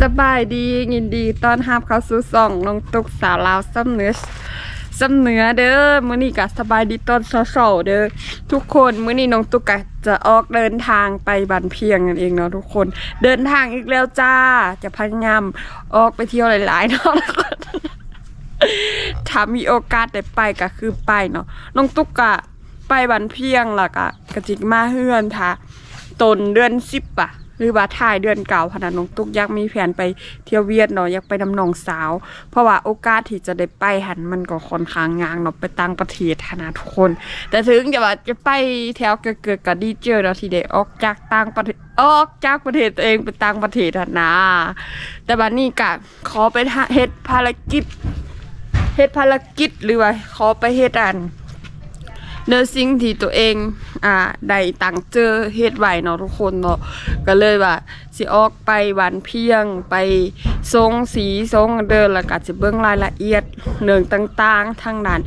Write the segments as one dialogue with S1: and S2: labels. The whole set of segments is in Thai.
S1: สบายดียินดีต้อนรับเข้าสู่ส่องน้องตุกสาวลาวซ้ำเนื้อซ้ำเนื้อเด้อมื้อนี้ก็สบายดีตอนเช้าๆเด้อทุกคนมื้อนี้น้องตุกก็จะออกเดินทางไปบันเพียงนั่นเองเนาะทุกคน เดินทางอีกแล้วจ้า จะพยายามออกไปเที่ยวหลายๆเนาะทุกคนถ้ามีโอกาสได้ไปก็คือไปเนาะน้องตุ๊กกะไปบันเพียงล่ะกะกะจิกมาเฮือนท่าต้นเดือนสิบอะ หรือว่าท้ายเดือนเก่าพนันน้องตุ๊กอยากมีแผนไปเที่ยวเวียดเนาะอยากไปนำนองสาว เพราะว่าโอกาสที่จะได้ไปหันมันก็ค่อนข้างยากเนาะไปต่างประเทศนะทุกคน แต่ถึงจะว่าจะไปแถวเกิดๆกับดีเจอเนาะที่ได้ออกจากต่างประเทศออกจากประเทศตัวเองไปต่างประเทศนะ แต่บัดนี้ก็ขอไปเฮ็ดภารกิจเฮ็ดภารกิจหรือว่าขอไปเฮ็ดอันเนื้อสิ่งที่ตัวเอง อ่าได้ตังเจอเฮ็ดไหวเนาะทุกคนเนาะก็เลยว่าสิออกไปวันเพียงไปทรงสีทรงเดินแล้วก็จะเบิ่งรายละเอียดเรื่องต่างๆทั้งนั้น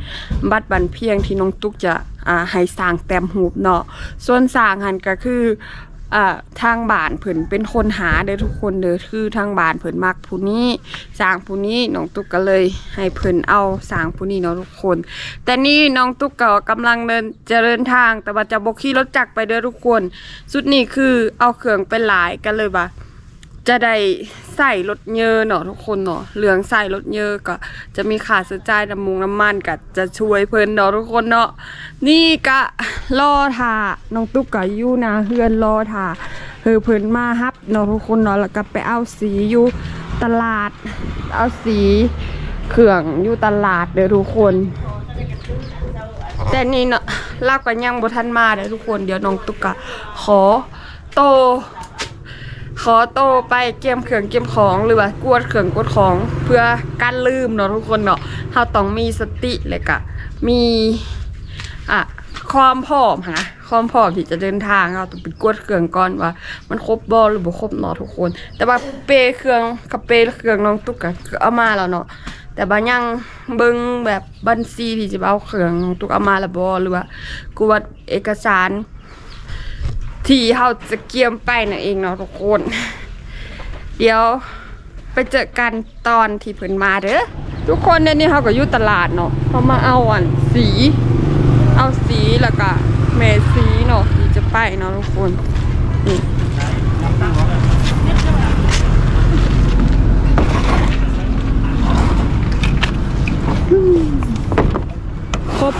S1: บัดบันเพียงที่น้องตุ๊กจะอ่าให้สร้างแต้มหูเนาะส่วนสร้างหันก็คือ อ่าทางบ้านเพิ่นเป็นคนหาเด้อทุกคนเด้อคือทางบ้านเพิ่นมักผู้นี้สร้างผู้นี้น้องตุ๊กก็เลย ให้เพิ่นเอาสร้างผู้นี้เนาะทุกคน แต่นี่น้องตุ๊กก็กำลังเดินจะเดินทางแต่ว่าจะบกขี่รถจักรไปเด้อทุกคน สุดนี้คือเอาเครื่องไปหลายกันเลยบ่า จะได้ใส่รถเยอะเนาะทุกคนเนาะเหลืองใส่รถเยอะก็ จะมีค่าใช้จ่ายน้ำมุงน้ำมันก็จะช่วยเพิ่นเนาะทุกคนเนาะนี่ก็รอท่าน้องตุ๊กก็อยู่นาเฮือนรอท่าเฮือเพิ่นมาฮับเนาะทุกคนเนาะแล้วก็ไปเอาสีอยู่ตลาด เอาสีเครื่องอยู่ตลาดเด้อทุกคน แต่นี่เนาะลากก็ยังบ่ทันมาเด้อทุกคนเดี๋ยวน้องตุ๊กก็ขอโต ขอโตไปเก็บเครื่องเก็บของหรือว่ากวดเครื่องกวดของเพื่อการลืมเนาะทุกคนเนาะเราต้องมีสติเลยกะมีอะความพร้อมหั้นะความพร้อมที่จะเดินทางเราต้องไปกวดเครื่องก่อนว่า มันครบบอหรือบ่ครบเนาะทุกคน แต่ว่าเปเครื่องกับเปเครื่องน้องตุ๊กก็เอามาแล้วเนาะแต่บางยังเบิ่งแบบบัญชีที่จะเอาเครื่องน้องตุ๊กเอามาแล้วบ่หรือว่ากวดเอกสาร ที่เขาจะเกียมไปนั่นเองเนาะทุกคน เดี๋ยวไปเจอกันตอนที่เพิ่นมาเด้อทุกคนเนี่ยนี่เขาก็อยู่ตลาดเนาะเขามาเอาอันสี เอาสีแล้วก็แม่สีเนาะที่จะไปเนาะทุกคนนี่ครบ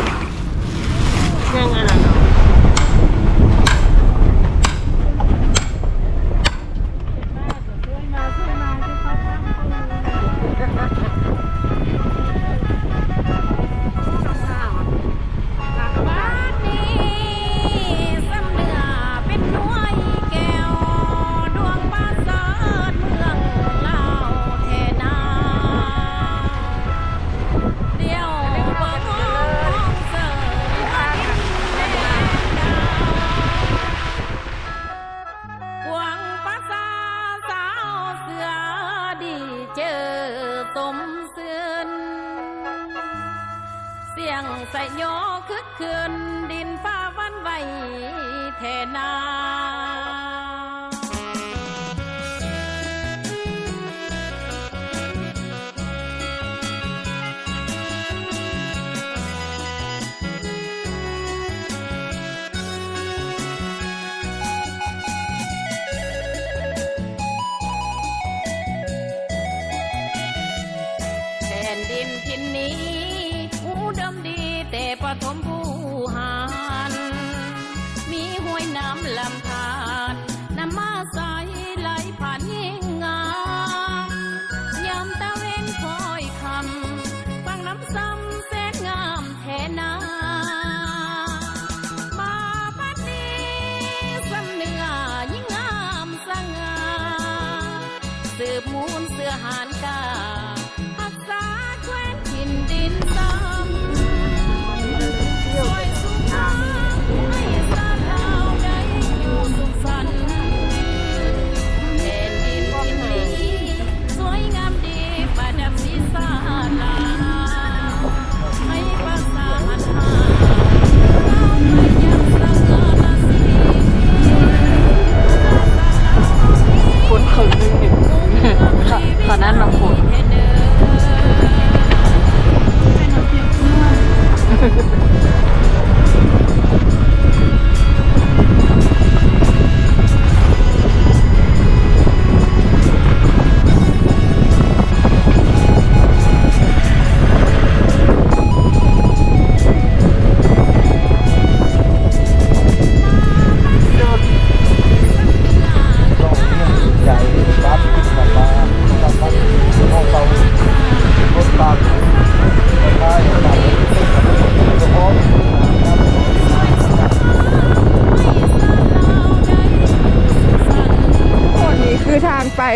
S2: แ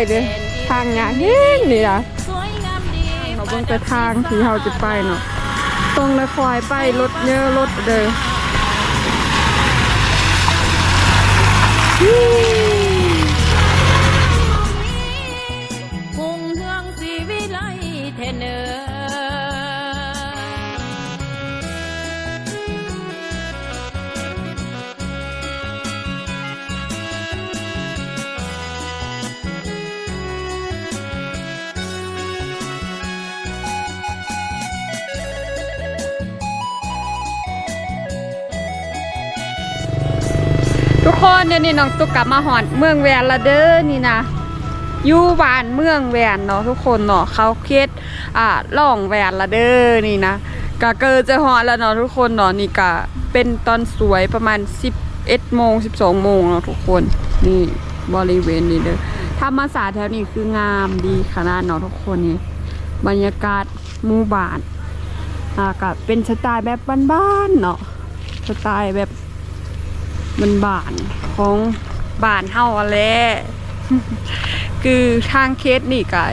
S2: เลยทางยางเฮ้
S3: ง
S1: นี่นะ
S2: สวย
S1: เราเบิ่งแต่ทางที่เราจะไปเนาะตรงเลยคอยไปรถเยอะรถเด้อ คนเดี๋ยวนี้น้องตุ๊กกลับมาหอนเมืองแวนละเด้อนี่นะอยู่บ้านเมืองแวนเนาะทุกคนเนาะเขาเคสอ่าล่องแวนละเด้อนี่นะกะเกิดจะหอนแล้วเนาะทุกคนเนาะนี่กะเป็นตอนสวยประมาณ11โมง12โมงเนาะทุกคนนี่บริเวณนี้เด้อธรรมศาสตร์แถวนี้คืองามดีขนาดเนาะทุกคนนี่บรรยากาศหมู่บ้านอ่าก็เป็นสไตล์แบบบ้านๆเนาะสไตล์แบบ มันบานของบานเฮาอะและคือทางเคสนี่ก็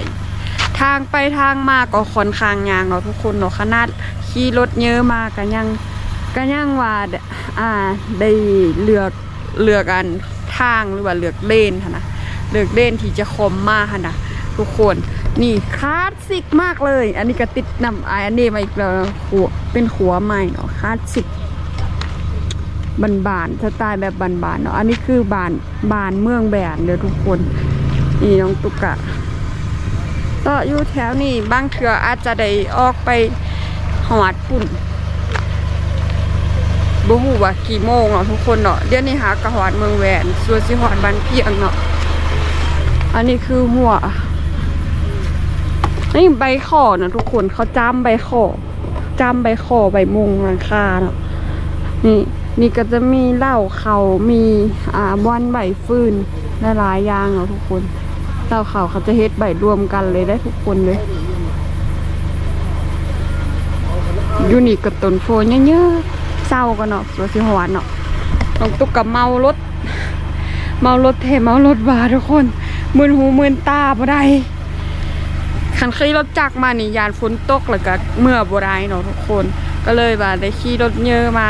S1: ทางไปทางมาก็ค่อนข้างยางเนาะทุกคนเนาะขนาดขี่รถเยอะมากก็ยังก็ยังว่าอ่าได้เลือกเลือกอันทางหรือว่าเลือกเล่นนะเลือกเลนที่จะคมมาหั่นะทุกคนนี่คลาสสิกมากเลย อันนี้ก็ติดนำอันนี้มาอีกแล้วขัวเป็นขัวใหม่เนาะคลาสสิก บานบานๆสไตล์แบบบานบานๆเนาะอันนี้คือบานบานเมืองแบนเด้อทุกคนนี่น้องตุกกะต่ออยู่แถวนี้บางเถื่ออาจจะได้ออกไปหอดปุ่นบ่ฮู้ว่ากี่โมงเนาะทุกคนเนาะเดี๋ยวนี้หากระหอดเมืองแหวนส่วนสิหอดบานเพียงเนาะอันนี้คือหัวนี่ใบขอนะทุกคนเขาจ้ำใบขอจ้ำใบขอใบมุงหลังคาเนาะนี่ นี่ก็จะมีเหล้าเขามีอ่าบอนใบฟืนหลายๆอย่างเนาะทุกคนเหล้าเขาเขาจะเฮ็ดใบรวมกันเลยได้ทุกคนเลยยูนี่กับต้นโฟนเยอะๆเศร้ากันเนาะสวยสิหวานเนาะต้องตุกกับเมารถ เมารถเทเมารถบาทุกคนมึนหูมึนตาบ่ได้คันขี่รถจักรมานี่ยานฝนตกแล้วก็เมื่อบ่ได้เนาะทุกคน ก็เลยว่าได้ขี่รถเยอะมา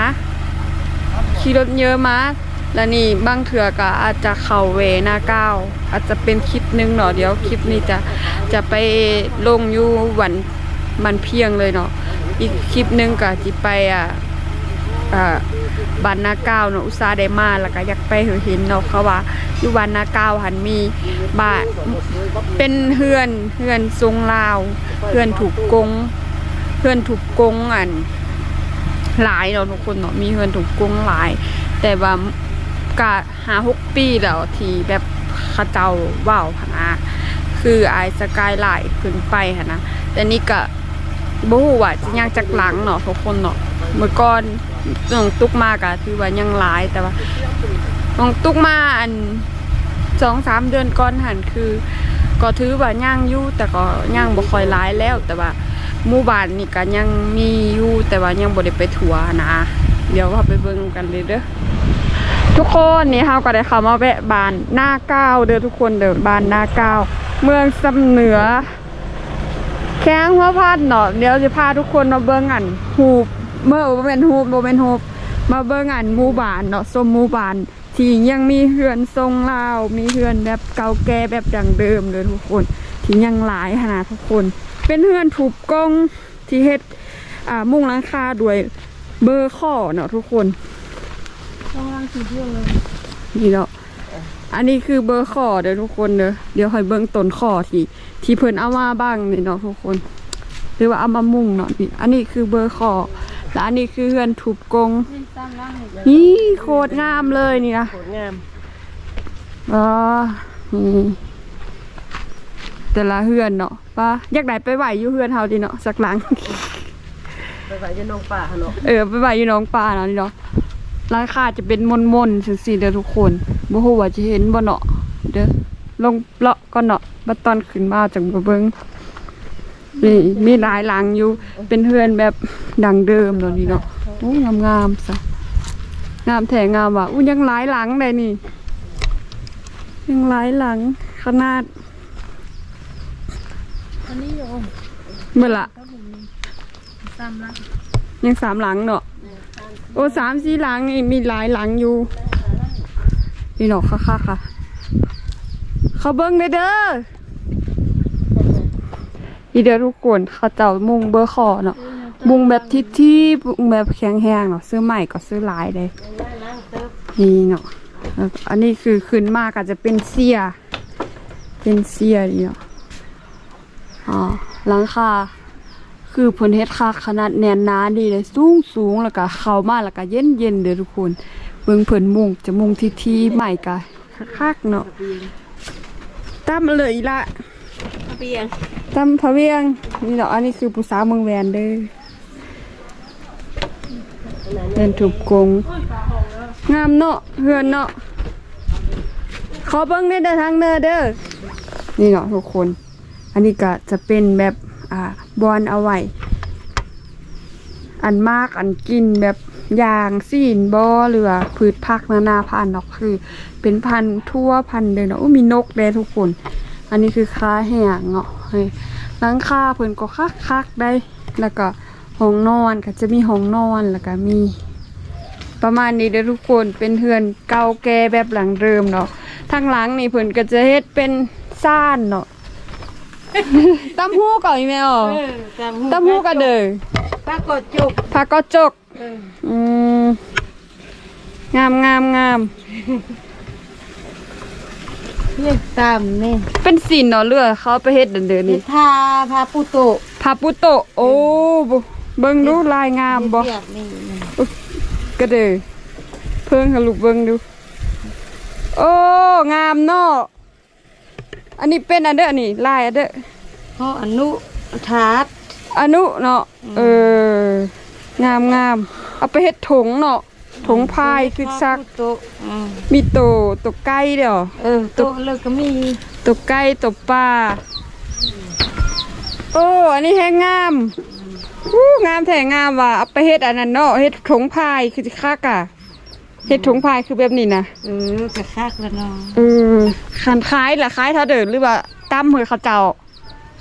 S1: ขี่รถเยอะมาก แล้วนี่บางเถื่อก็อาจจะเข่าเวหน้าก้าวอาจจะเป็นคลิปหนึงเนาะเดี๋ยวคลิปนี้จะจะไปลงอยู่วันมันเพียงเลยเนาะอีกคลิปหนึงก็จิไปอะอ่าบ้านนาก้าวเนาะอุตสาห์ได้มาแล้วก็อยากไปเห็นเนาะเขาว่าอยู่บ้านนาก้าวหันมีบ้านเป็นเฮือนเฮือนทรงลาวเฮือนถูกกงเฮือนถูกกงอัน หลายเนาะทุกคนเนาะมีเงินถูกกงหลาย แต่ว่ากะหาหกปีแล้วที่แบบเขาเจ้าว่าวพะนะคือไอสกายไลน์ขึ้นไปค่ะนะแต่นี่ก็บฮูว่าจะยังจากหลังเนาะทุกคนเนาะเมื่อก่อนน้องตุกมากะถือว่ายังหลายแต่ว่าน้องตุกมาอันสองสามเดือนก่อนหันคือ ก็ถือว่าย่างยู่แต่ก็ย่างบ่ค่อยหลายแล้วแต่ว่า หมู่บ้านนี่ก็ยังมีอยู่แต่ว่ายังบ่ได้ไปทัวร์นะ เดี๋ยวเราไปเบิ่งกันเลยเด้อทุกคนนี่เฮาก็ได้เข้ามาแวะบ้านหน้าเก้าเด้อทุกคนเด้อบ้านหน้าเก้าเมืองสำเหนือ แข้งหัวพัดเนาะเดี๋ยวจะพาทุกคนมาเบิ่งอันฮูบเมื่อบ่แม่นฮูบบ่แม่นฮูบมาเบิ่งอันหมู่บ้านเนาะชมหมู่บ้านที่ยังมีเฮือนทรงลาว มีเฮือนแบบเก่าแก่แบบดังเดิมเลยทุกคน ที่ยังหลายขนาดทุกคน เป็นเฮือนถูกกงที่เฮ็ดอ่ามุงหลังคาด้วยเบอร์ข้อเนาะทุกคนนี่เนาะอันนี้คือเบอร์ขอเด้อทุกคนเด้อเดี๋ยวให้เบิ่งต้นขอที่ ที่เพิ่นเอามาบ้างนี่เนาะทุกคน หรือว่าเอามามุ่งเนาะนี่อันนี้คือเบอร์ขอและอันนี้คือเฮือนถูกกงนี่โคตรงามเลยนี่นะ
S4: โคตรงาม
S1: อ๋อนี่แต่ละเฮือนเนาะ ป้าอยากได้ไปไหวอยู่เฮือนเฮาดิเนาะสักหลัง
S4: ไปใส่จะน้องป่าเนาะ
S1: เออไปไหวอยู่หน้องปลาเนาะนี่เนาะราคาจะเป็นมนมนๆจังซี่เด้อทุกคนบ่ฮู้ว่าจะเห็นบ่เนาะเด้อลงเลาะก่อนเนาะบัดตอนขึ้นมาจังบ่เบิ่งนี่มีหลายหลังอยู่เป็นเฮือนแบบดังเดิมเนาะนี่เนาะโอ้งามๆซะงามแท้งามว่ะอู้ยังหลายหลังได้นี่ยังหลายหลังขนาด
S2: อันนี้โยม
S1: เมื่อละ
S2: ซ้ำละ
S1: ยังสามหลังเนาะโอ้สามสี่หลังนี่มีหลายหลังอยู่นี่เนาะค่ะค่ะค่ะเขาเบิ้งเด้อเด้ออีเด้อทุกคนเขาเจ้ามุงเบอร์คอเนาะมุงแบบทิที่มุงแบบแข็งแห้งเนาะซื้อใหม่ก็ซื้อหลายเลยนี่เนาะแล้วก็อันนี้คือขึ้นมากอาจจะเป็นเสีย เป็นเสียนี่เนาะ อ๋อหลังคาคือเพิ่นเฮ็ดคักขนาดแน่นหนาดีเลยสูงสูงแล้วก็เข้ามาแล้วก็เย็นเย็นๆเด้อทุกคนเบิ่งเพิ่นมุงจะมุงทีทีๆใหม่ก็คักๆเนาะตามมาเลยอีละ
S4: เปียง
S1: ตามพะเวียงนี่เนาะอันนี้คือผู้สาวเมืองแวนเด้อเป็นถูกกงงามเนาะเฮือนเนาะขอเบิ่งได้เด้อทางเด้อเด้อนี่เนาะทุกคน อันนี้ก็จะเป็นแบบอ่าบอลเอาไว้อันมากอันกินแบบยางซีนบอหรือพืชผักนานาพันธุ์เนาะคือ เป็นพันธุ์ทั่วพันธุ์เลยเนาะอู้มีนกแดทุกคน อันนี้คือค้าแห้งเนาะเฮ้ยหลังคาเพิ่นก็คักคักได้ แล้วก็ห้องนอนก็จะมีห้องนอนแล้วก็มี ประมาณนี้เด้อทุกคนเป็นเฮือนเก่าแก่แบบหลังเดิมเนาะทางหลังนี่เพิ่นก็จะเฮ็ดเป็นซ่านเนาะ ตำหูก่อนอีแมว
S4: ตาม
S1: ตำหูก็เด้อ
S4: ปรากฏจุก
S1: ผักก็จกอืมงามงามงาม
S4: เนี่ยตามนี่
S1: เป็นสินเนาะเรือเขาไปเฮ็ดเดินเดิน
S4: นิ
S1: นี่
S4: ทาพาปุโตะ
S1: พาปุโตะโอ้บ่เบิ่งดูลายงามบ่
S4: เปียกนี่
S1: ก็เด้อเพิ่งให้ลูกเบิ่งดู โอ้ งามเนาะ อันนี้เป็นอันเด้ออันนี้ลายอันเด้อ
S4: เพราะอนุทาต
S1: อนุเนาะเอองามงามเอาไปเฮ็ดถุงเนาะถุงพายคือซัก
S4: พาปุโตะอืม
S1: มีโตตกไก่เด้อ
S4: เออโตะเลยก็มี
S1: ตกไก่ตกปลาโอ้อันนี้แห้งงามอู้งามแท้งามว่ะเอาไปเฮ็ดอันนั้นเนาะเฮ็ดถุงพายคือสิคักอะ เฮ็ดถุงพายคือแบบนี้นะ
S4: เออกระคักแล้วเนาะ
S1: เออคันคล้ายล่ะคล้ายเท่าเดิมหรือว่าตั้มเฮยเขาเจ้า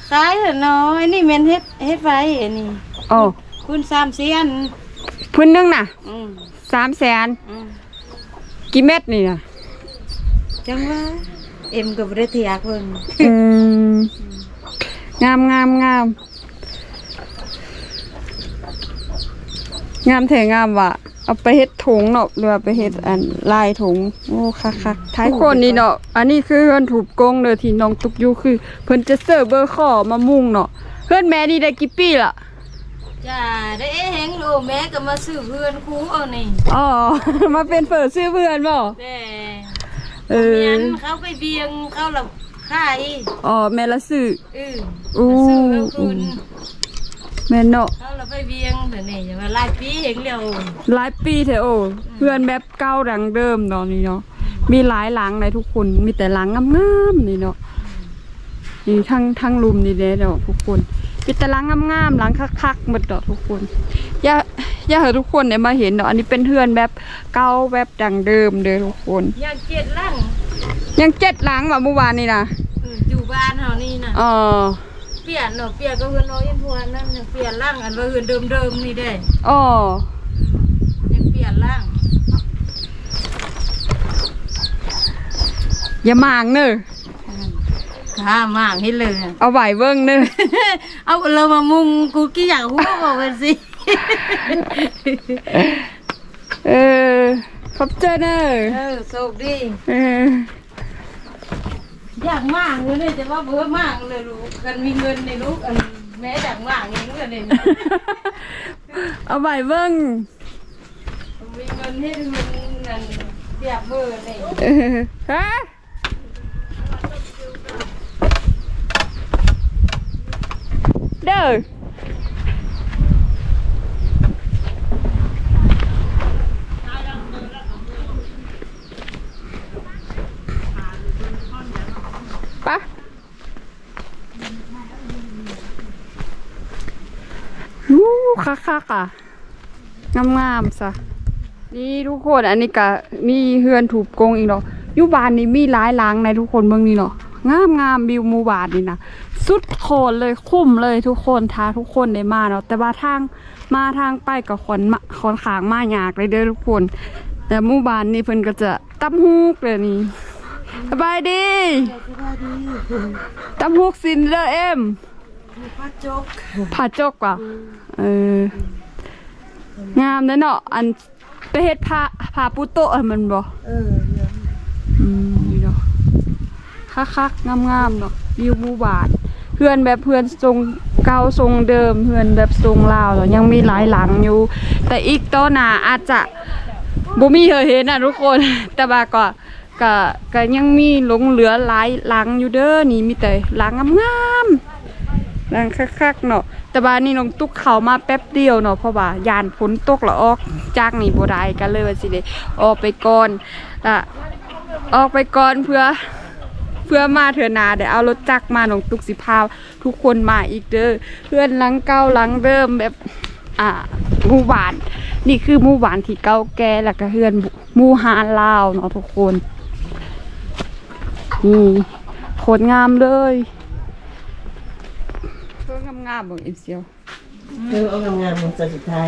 S4: ขายแล้วเนาะอันนี้แม่นเฮ็ดเฮ็ดไว้อันนี้
S1: อ๋อ
S4: คุณสามเสียน
S1: พื้นหนึงน่ะ
S4: อืม
S1: สามแสน
S4: อืม
S1: กี่เม็ดนี่น่ะ
S4: จังว่าเอ็มก็บ่ได้เถียกเพิ่น
S1: อืมงามงามงามงามแท้งามว่ะ เอาไปเฮ็ดถุงเนาะหรือว่าไปเฮ็ดอันลายถุงโอ้คักคักๆท้ายคนนี่เนาะอันนี้คือเฮือนถูกกงเด้อที่น้องตุกอยู่คือ เพิ่นจะเสิร์ฟเบอร์ขอมามุ่งเนาะเฮือนแม่นี่ได้กี่ปีละ
S4: จ้าได้เห็นโลแม่ก็มาซื้อเพื่อนครูเอานี่
S1: อ๋อมาเป็นเปิดซื้อเพื่อนบ่
S4: แต่
S1: เออ
S4: เมียนเขาไปเบียงเขาละขาย
S1: อ๋อแม่ละซื้อ
S4: เออ
S1: อู้
S4: มาซื้อเอาคืน
S1: แม่นเนาะ
S4: เขาละไปเบียงเดี๋ยวนี้อย่ามาไล่ปีเห็นเร็ว
S1: หลายปีเถอะโอ้เพื่อนแบบเก่าดังเดิมเนาะนี่เนาะมีหลายหลังเลยทุกคนมีแต่หลังงามๆนี่เนาะนี่ทั้งทั้งรุมนี่เด้เนาะทุกคนมีแต่หลังงามๆหลังคักๆหมดเนาะทุกคนอย่าอย่าให้ทุกคนเนี่ยมาเห็นเนาะอันนี้เป็นเพื่อนแบบเก่าแบบดังเดิมเด้อทุกคน
S4: อยากเจ็ดล่าง
S1: ยังเจ็ดหลังว่ะเมื่อวานนี่นะ
S4: เอออยู่บ้านเฮานี่น่ะ
S1: อ๋อ
S4: เปลี่ยนเนาะเปลี่ยนก็เฮือนน้อยยันพวนนั่นน่ะเปลี่ยนล่างอันว่าเฮือนเดิมๆนี่ได้
S1: อ๋อ
S4: ยังเปลี่ยนล่าง
S1: อย่าหมางเนอะ
S4: ข้ามากให้เลยอะ
S1: เอาไหวเบิ้งเนอะ
S4: เอาเรามามุงกูกี่อยากฮู้บอกไปสิ
S1: เออขอบเจอเนอะ
S4: เออโชคดี
S1: เออ
S4: อยากมากเลยเนี่ยจะว่าเบื่อมากเลยลูกกันมีเงินในลูกอันแม่อยากมากเองเลยเนี่ย
S1: เอาใบเบิ้ง
S4: มีเงินให้เงินเงินเบียบเบอร์นี่
S1: เออฮะเด้อปะวู้ คักคักๆอะงามๆซะนี่ทุกคนอันนี้ก็มีเฮือนถูกโกงอีกเนาะอยู่บ้านนี้มีหลายหลังในทุกคนเมืองนี้เนาะงามงามวิวมูบานนี่นะสุดโคนเลยคุ้มเลยทุกคนท้าทุกคนได้มาเนาะแต่ว่าทางมาทางไปกับคนมาคนขางมายากเลยเด้อทุกคน แต่มูบานนี้เพิ่นก็จะตั้มฮูกเลยนี่สบายดีตั้มฮูกสินเด้อเอ็ม ผาจกผาจกว่ะเอองามเด้อเนาะอันไปเฮ็ดผ้าผ้าปูโตะให้มันบ่เอออืมนี่เนาะคักๆงามๆเนาะวิวหมู่บ้านเพื่อนแบบเพื่อนทรงเก่าทรงเดิมเพื่อนแบบทรงลาวเนาะยังมีหลายหลังอยู่ แต่อีกต่อหน้าอาจจะบ่มีเธอเห็นน่ะทุกคน แต่ว่าก็ก็ก็ยังมีหลงเหลือหลายหลังอยู่เด้อนี่มีแต่หลังงามๆ ดังคักๆเนาะแต่บ้านนี้น้องตุ๊กเขามาแป๊บเดียวเนาะเพราะว่ายานฝนตกล้วออกจากนี่บ่ได้กันเลยว่าสิได้ออกไปก่อนละออกไปก่อนเพื่อเพื่อมาเถือนาเดี๋ยวเอารถจักรมาน้องตุ๊กสิพาทุกคนมาอีกเด้อเพื่อนหลังเก่าหลังเดิมแบบอ่ามู่บ้าน นี่คือมู่บ้านที่เก่าแก่แล้วก็เฮือนมู่ฮานลาวเนาะทุกคนนี่โคตรงามเลย งามๆบ่เอ็มเซียว
S5: เออเอางามๆของสุดท้าย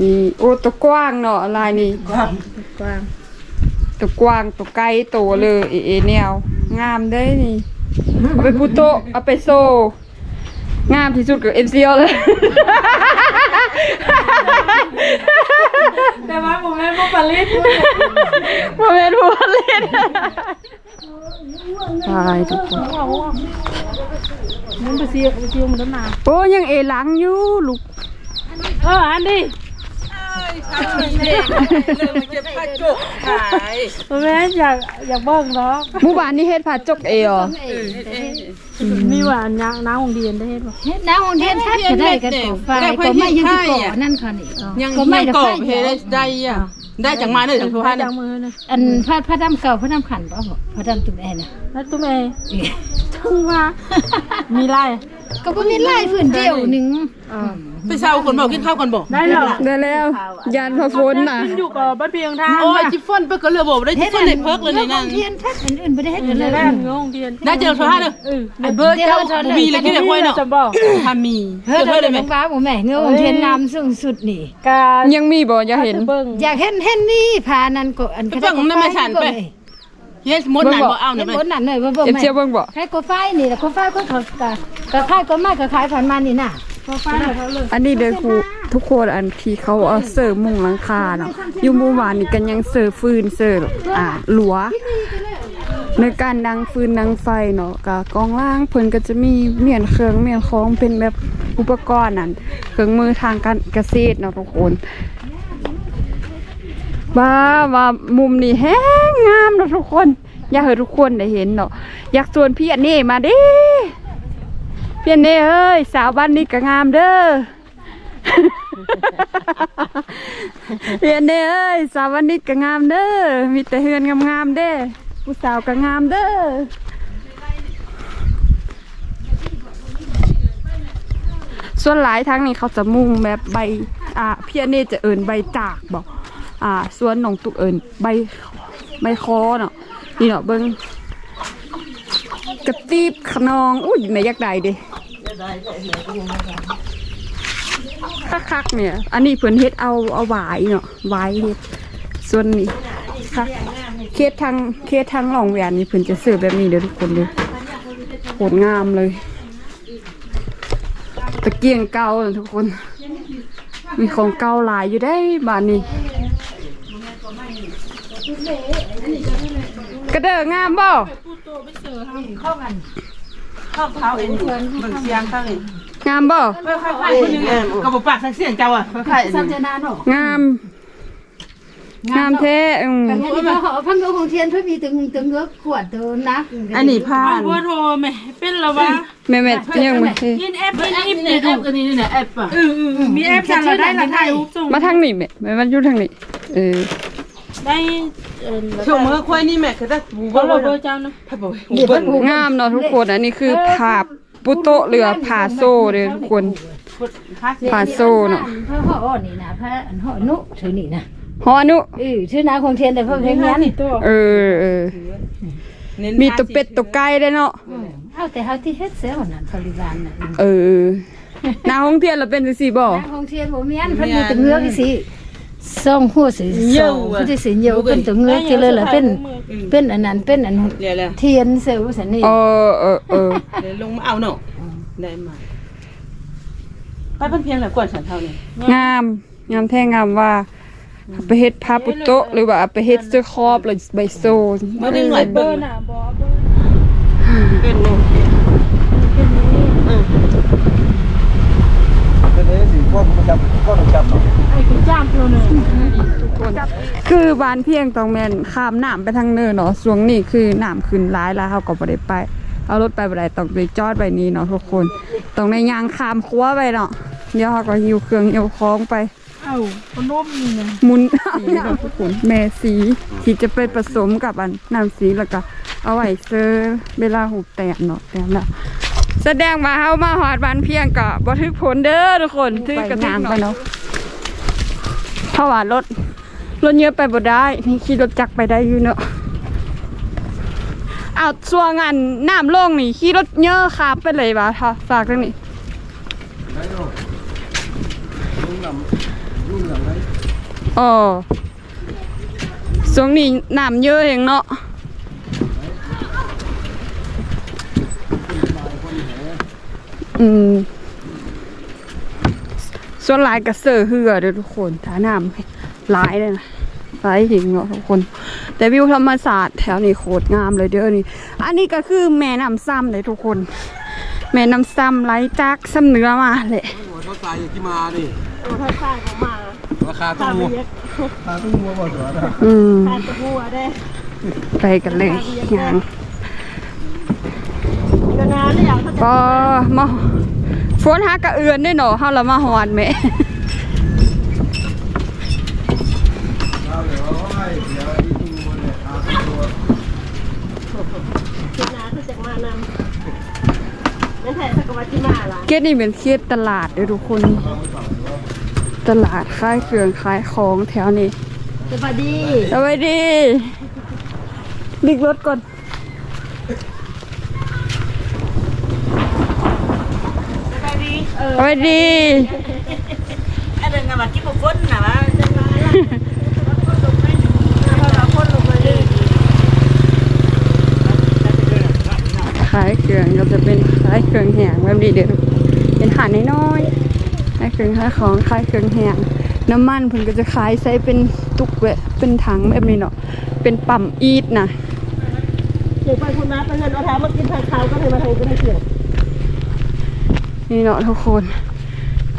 S1: นี่โอ้ตัวกว้างเนาะลายนี่
S5: ความ
S1: กว้างตัวกว้างตัวไกลตัวเลยเอเอแนวงามได้นี่เอาไปพูโตะเอาไปโซ งามที่สุดกับเอ็มซีเลย
S4: แต่ว่าผมไม่พบปลิต
S1: มาเป็นผู้ผลิตตายทุกคน
S4: มันไปเสียไปเสียมันแล้วนา
S1: โอ้ยังเอหลังอยู่ลูก
S4: เอออันนี้แม่อยากอยากเบิ่งเนาะ
S1: หมู่บ้านนี่เฮ็ดผาจกเอเหรอ
S4: มีว่าน้ำน้ำของเดียนได้เห็นบ่
S6: น้าองเทนทัดก็ได้กันก่อไฟก็ไม่ยังที่ก่อนั่นค่ะนี่
S5: ยัง
S6: ก็ไม่
S5: ยัง
S6: ได้
S5: กร
S6: ไฟ
S5: อบเฮได้ได้อะได้จากมาเลยจากทุกท่าน
S4: จังมือนะ
S6: อันพระพระดำเก่าพระดำขันป่ะพระดำตุ้มแอนน่ะ
S4: แล้วตุ้มเอ ทุ่งว่ามีไร
S6: ก็บ่มีไล่พื้นเดียวหนึง
S5: ไปเช่าคนบอกกินข้าวก่อนบอก
S4: ได้หรอ
S1: ได้แล้วยานพระฝนน่ะ
S4: อยู่กับบ้านเพียงทาง
S5: โอ้ยจิฟฟอนไปก็เรือบอกได้จิฟฟอนได้เพิกเลยในนั้น
S6: เทียนทัดอันอื่นบ่ได้เฮ็ด
S4: เห็น
S6: เล
S4: เลย
S6: ย
S4: ได้เงงเดียน
S5: ได้เจอทุกท่านเลยไอ้เบิร์ดเจ้ามีเลยกินได้ค่อยเนาะ
S4: จะบอก
S5: ทามี
S6: เฮ้ย
S5: เธอ
S6: เด้
S5: ได้ไหม
S6: อฟ้าบ่แม่เงือองเทนน้ำสูงสุดนี่
S4: กา
S1: ยังมีบ่อย่าเห็น
S4: เบิ่ง
S6: อยากเห็นเห็นนี่พานั่นก็อัน
S5: เฮียมดหนังบ่เอา
S6: เห็
S5: เนาะ
S6: นบนนั่นเลยบ่บ่
S1: เอ็ม
S6: แม่
S1: เซียวเบิ่งบ่
S6: ใครก็ไฟนี่ล่ะก็ไฟก็เขาก็ก็ขายก็มาก็ขายผ่านมานี่น่ะ
S4: พอฟ้าเขาเลย
S1: อันนี้เด้อครูทุกคนอันที่เขาเอาเสิร์ฟมุงหลังคาเนาะอยู่หมู่บ้านนี่กันยังเสิร์ฟฟืนเสิร์ฟอ่าหลัวในการดังฟืนดังไฟเนาะกะกองล่างเพิ่นก็จะมีเมียนเครื่องเมียนของเป็นแบบอุปกรณ์นั่นเครื่องมือทางการเกษตรเนาะทุกคน บ้าว่ามุมนี้แห้งงามเนาะทุกคน อยากให้ทุกคนได้เห็นเนาะอยากชวนพี่อันนี้มาดิพี่อันนี้เอ้ยสาวบ้านนี้ก็งามเด้อพี่อันนี้เอ้ยสาวบ้านนี้ก็งามเด้อมีแต่เฮือนงามๆเด้อผู้สาวก็งามเด้อส่วนหลายทางนี้เขาจะมุ่งแบบใบอ่าพี่อเนจะเอินใบจากบอก อ่าส่วนหนองตุกเอินใบใบคอเนาะนี่เนาะเบิ้งกระตีบขนองอุ้ยไหนอยากได้เดิคักๆเนี่ย อันนี้เพิ่อนเฮ็ดเอาเอาหวายเนาะหวายเฮ็ดส่วนนี้ค่ะเคสทางเคสทางหลองแหวนนี่เพิ่อนจะซื้อแบบนี้เด้อทุกคนเด้อโคตรงามเลยตะเกียงเก่าทุกคน มีของเก่าหลายอยู่ได้บ้านนี้ กระเดองามบ่
S6: ข้อกัน
S5: เข้าเท้าเองเบิ่งเสียงเข้าเอง
S1: งามบ่
S5: ค่อยๆคนนึงก็บ่ปากสักเสียงเจ้าอะค่อยๆ
S6: สัมจนาเนาะ
S1: งาม งามแท้อืม
S6: กันนี่เขาพังเงือของเทียนเพื่อมีตึงตึงเงือขวดตัวนัก
S5: อันนี้ผ่านบ่โทรแม่เป็นแล้ววะ
S1: แม่แม่ยังบ่เท่
S5: ยินแอปยินแอปนี่แอปกันนี่น่ะแอปอะเออๆมีแอปสั่งเราได้ราคารูปส่ง
S1: มาทางนี้แม่แม่มันอยู่ทางนี้เออ
S5: ได้ช่วงมื้อค่อยนี่แม่ก็ได้บูบ่บ่เจ้านะพ่บ่
S6: เดี๋ยวมันผูก
S1: งามเนาะทุกคนอันนี้คือผาปุโตะเรือผาโซ่เด้อทุกคน ผาโซ่เนาะ
S6: พระห่อนี่นะพระอันห่อนุถือนี่นะ
S1: ฮอนุ
S6: เออชื่อนาของเทียนแต่พระเพลงนั้น
S1: เออเออ มีตัวเป็ดตัวไก่ได้เนาะ
S6: เอาแต่เฮาที่เฮ็ดเสียนั่นบริวารน่ะ
S1: เออหน้าห้องเทียนเราเป็นจังซี่บ่
S6: นาของเทียนบ่มีอันเพิ่นมีตึงเงือกี่สิ ซ่องหัวสิซ่องผู้ที่สิเหยียวเป็นตึงเงือที่เลยล่ะเป็นเป็นอันนั้นเป็นอัน
S5: เดี๋ยวแล้ว
S6: เทียนเซลล์สันนี่
S1: เออเออเออ
S5: เดี๋ยวลงมาเอาเนาะได้มาไปเพิ่นเพียงแล้วกว่าฉันเท่านี้
S1: งามงามแท้งามว่าไปเฮ็ดพาปุโตะหรือว่าไปเฮ็ดเสื้อครอบหรือใบโซ่
S5: บ่ได้หน่อยเบิ่งน่ะบ่เป็นนี่
S3: เป็นเอสิ ก้นมันจับก้อนจับเนาะ
S1: คือบ้านเพียงตองแม่นข้ามน้ำไปทางเนินเนาะช่วงนี้คือน้ำขึ้นร้ายแล้วเฮาก็บ่ได้ไป เอารถไปบ่ได้ต้องไปจอดไว้นี่เนาะทุกคนต้องในยางข้ามครัวไปเนาะเดี๋ยวเฮาก็หิวเครื่องหิวของไป
S5: เอ้าขนมนี่นะ
S1: มุนสีเนาะทุกคนแม่สีที่จะไปผสมกับอันน้ำสีแล้วก็เอาไว้เซอร์เวลาหูแตกเนาะแตกแล้ว แสดงว่าเฮามาฮอดบ้านเพียงก็บ่ถึกผลเด้อทุกคนถือกระทางไปเนาะเพราะว่ารถรถเยอะไปบ่ได้ นี่ขี่รถจักรไปได้อยู่เนาะอ้าวส่วงอันน้ำลงนี่ขี่รถเยอะขับไปเลยว่ะค่ะฝากตรงนี้
S3: ได้เนาะลุงนำลุงนำได้
S1: อ๋อช่วงนี้น้ำเยอะเองเนาะ อืมส่วนหลายกระเสือเหือเด้อทุกคนถ้าน้ำหลายเลยนะหลายจริงเนาะทุกคน แต่วิวธรรมศาสตร์แถวนี้โคตรงามเลยเด้อนี่ อันนี้ก็คือแม่น้ำซ้ำเลยทุกคน แม่น้ำซ้ำไหลจากซ้ำเหนือมาเลย
S3: หัวเท่าตายอย่างที่มาดิโอ้ถ้าสร้างของมาราคาต้องมัวราคาต้องมัวบ่ตัวนะ
S1: อืมไปกันเลยยัง ก็มาฝนหากระเอือนได้หนอเฮาละมาหอนแม่
S3: เอาเดี๋ยวเอาให้เดี๋ยวอีกตัวเนี่ยอาตัว
S1: เกตนี่เป็นเขตตลาดเด้อทุกคน ตลาดขายเครื่องขายของแถวนี้
S6: สวัสดี
S1: สวัสดีลิกรถก่อน วัสดี
S5: อันนั้นน่ะว่าที่บ่ฝนน่ะว่า
S1: ขายเครื่องก็จะเป็นขายเครื่องแห้งแบบนี้เด้อเป็นหาดน้อยๆขายเครื่องขายของขายเครื่องแห้งน้ำมันเพิ่นก็จะขายใส่เป็นตุกเวะเป็นถังแบบนี้เนาะเป็นปั๊มอีทนะ
S5: เดี๋ยวไปคุณมาไปเงินเอาถามมากินทางเช้าก็ให้มาทางกูให้เกี่ยว
S1: นี่เนาะทุกคน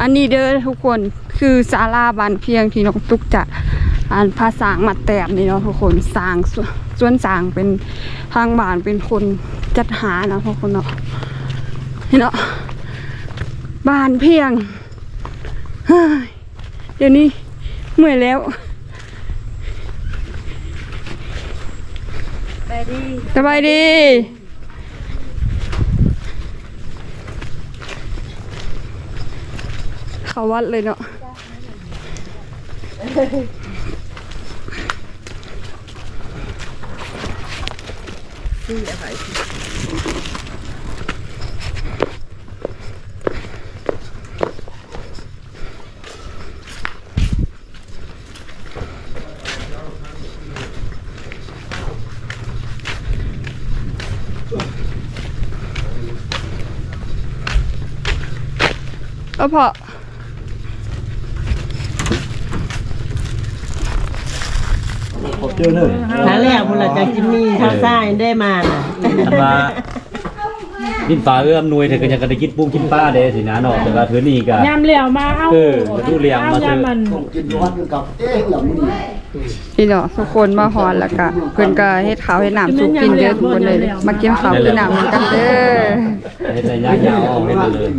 S1: อันนี้เด้อทุกคนคือศาลาบานเพียงที่น้องตุ๊กจัดอันภาษามาแตบนี่เนาะทุกคนสร้างส่วนส่วนสร้างเป็นทางบ้านเป็นคนจัดหาเนาะทุกคนเนาะนี่เนาะบ้านเพียงเฮ้ยเดี๋ยวนี้เมื่อยแล้ว
S6: ไปดี
S1: สบายดี เขาวัดเลยเนาะเออพอ
S3: ขอบใจ เจอเนย
S7: หาแล้วพุ่นล่ะจังสิมีข้าวซ่าได้มาน่ะ
S8: อันว่าดินฟ้าเอื้อมหน่วยเถอะก็ยังก็ได้กินปูกินปลาเด้สินะเนาะแต่ว่าเทื่อนี้ก็
S9: ยามเหลียวมาเอา
S8: เออดูเลี้ยงมาเถอะ
S9: ยมัน
S3: ต้องกินวัดกับเอ๊ะหลังมื้อนี้
S1: พี่น้องทุกคนมาฮอนแล้วก็เพิ่นก็เฮ็ดข้าวเฮ็ดน้ำสุกกินเด้อทุกคนเลย มากินข้าวกินน้ำเหมือนกันเด้อ
S8: ให้ใส่ย่างยาวเอาให้เลย